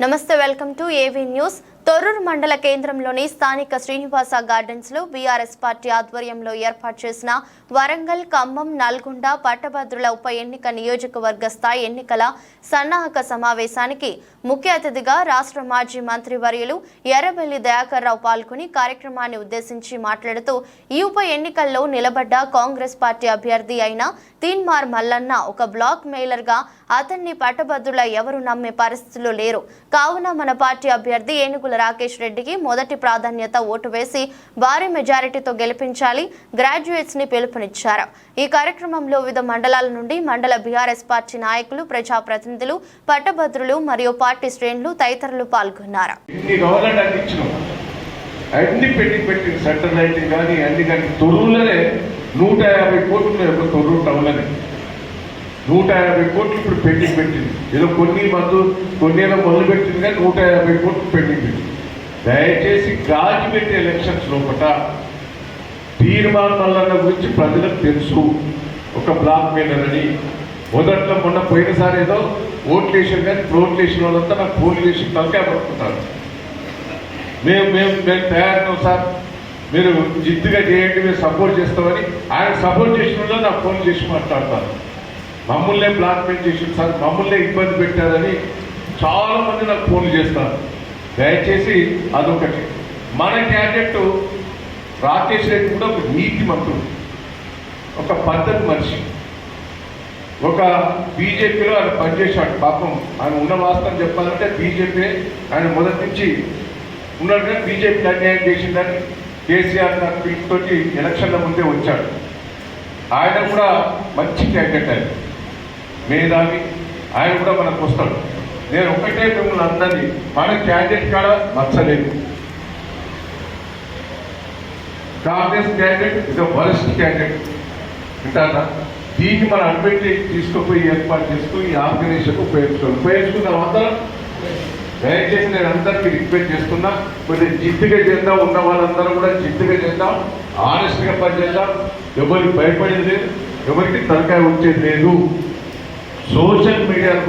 నమస్తే welcome to AV news. Thorrur మండల కేంద్రంలోని స్థానిక శ్రీనివాస గార్డెన్స్లో బీఆర్ఎస్ పార్టీ ఆధ్వర్యంలో ఏర్పాటు చేసిన వరంగల్ ఖమ్మం నల్గొండ పట్టభద్రుల ఉప ఎన్నిక నియోజకవర్గ స్థాయి ఎన్నికల సన్నాహక సమావేశానికి ముఖ్య అతిథిగా రాష్ట్ర మాజీ మంత్రి వర్యులు ఎర్రబెల్లి దయాకర్ రావు పాల్గొని కార్యక్రమాన్ని ఉద్దేశించి మాట్లాడుతూ ఈ ఉప ఎన్నికల్లో నిలబడ్డ కాంగ్రెస్ పార్టీ అభ్యర్థి అయిన తీన్మార్ మల్లన్న ఒక బ్లాక్ మెయిలర్గా అతన్ని పట్టభద్రుల ఎవరు నమ్మే పరిస్థితులు లేరు. కావున మన పార్టీ అభ్యర్థి ఏనుగుల రాకేష్ రెడ్డికి మొదటి ప్రాధాన్యత ఓటు వేసి భారీ మెజారిటీతో గెలిపించాలి. గ్రాడ్యుయేట్స్ని పిలుపునిచ్చారు. ఈ కార్యక్రమంలో వివిధ మండలాల నుండి మండల బీఆర్ఎస్ పార్టీ నాయకులు ప్రజాప్రతినిధులు పట్టభద్రులు మరియు పార్టీ శ్రేణులు తదితరులు పాల్గొన్నారు. అన్ని పెట్టి పెట్టిన సెంటర్ లైటింగ్ కానీ అన్ని కానీ తొర్రూరులోనే నూట యాభై కోట్లు ఉన్నాయి ఒక తొర్రూరు టౌన్లోనే. నూట యాభై కోట్లు ఇప్పుడు పెండింగ్ పెట్టింది. ఏదో కొన్ని మందు కొన్ని ఏదో మొదలు పెట్టింది కానీ నూట యాభై కోట్లు పెండింగ్ పెట్టింది. దయచేసి గాజు పెట్టే ఎలక్షన్స్ లోపల తీర్మానం మల్లన్న గురించి ప్రజలకు తెలుసు. ఒక బ్లాక్ మీదనని అని. మొదట్లో మొన్న పోయినసారి ఏదో ఓట్లు కానీ ఓట్లు వేసిన వాళ్ళంతా నాకు ఫోన్ చేసి తలకాయ పడుకుంటారు మేము మేము మేము తయారు సార్. మీరు జిద్దుగా చేయండి మేము సపోర్ట్ చేస్తామని ఆయన సపోర్ట్ చేసిన నాకు ఫోన్ చేసి మాట్లాడతారు. మమ్మల్నే బ్లాక్మెయిల్ చేసింది సార్. మమ్మల్నే ఇబ్బంది పెట్టారని చాలామంది నాకు ఫోన్ చేస్తారు. దయచేసి అదొకటి. మన క్యాండిడేట్ రాకేష్ రెడ్డి కూడా ఒక నీతి మంత్రుడు. ఒక పద్ధతి మనిషి. ఒక బీజేపీలో ఆయన పనిచేశాడు. పాపం ఆయన ఉన్న వాస్తవం చెప్పాలంటే బీజేపీ ఆయన మొదటి నుంచి ఉన్నాడు బీజేపీ అన్యాయం చేసిందని కేసీఆర్ నాకు పిలుపుతోటి ఎలక్షన్ల ముందే వచ్చాడు. ఆయన కూడా మంచి క్యాండిడేట్ ఆయన. మేధావి. ఆయన కూడా మనకు వస్తాడు. నేను ఒకటే మిమ్మల్ని అందరినీ మన క్యాండిడేట్ కాడ నచ్చలేదు కాంగ్రెస్ క్యాండిడేట్ ఇది వరస్ట్ క్యాండిడేట్. వింటారా? దీన్ని మనం అడ్మిట్ తీసుకుపోయి ఏర్పాటు చేస్తూ ఈ ఆర్గనైజేషన్ ఉపయోగించుకోవాలి. ఉపయోగించుకున్న తర్వాత దయచేసి నేను అందరికీ రిక్వెస్ట్ చేస్తున్నా కొంచెం జిద్దుగా చేద్దాం ఉన్న వాళ్ళందరూ కూడా జిద్దుగా చేద్దాం ఆనెస్ట్గా పనిచేద్దాం. ఎవరికి భయపడేది లేదు ఎవరికి తలకాయ వచ్చేది లేదు. Social media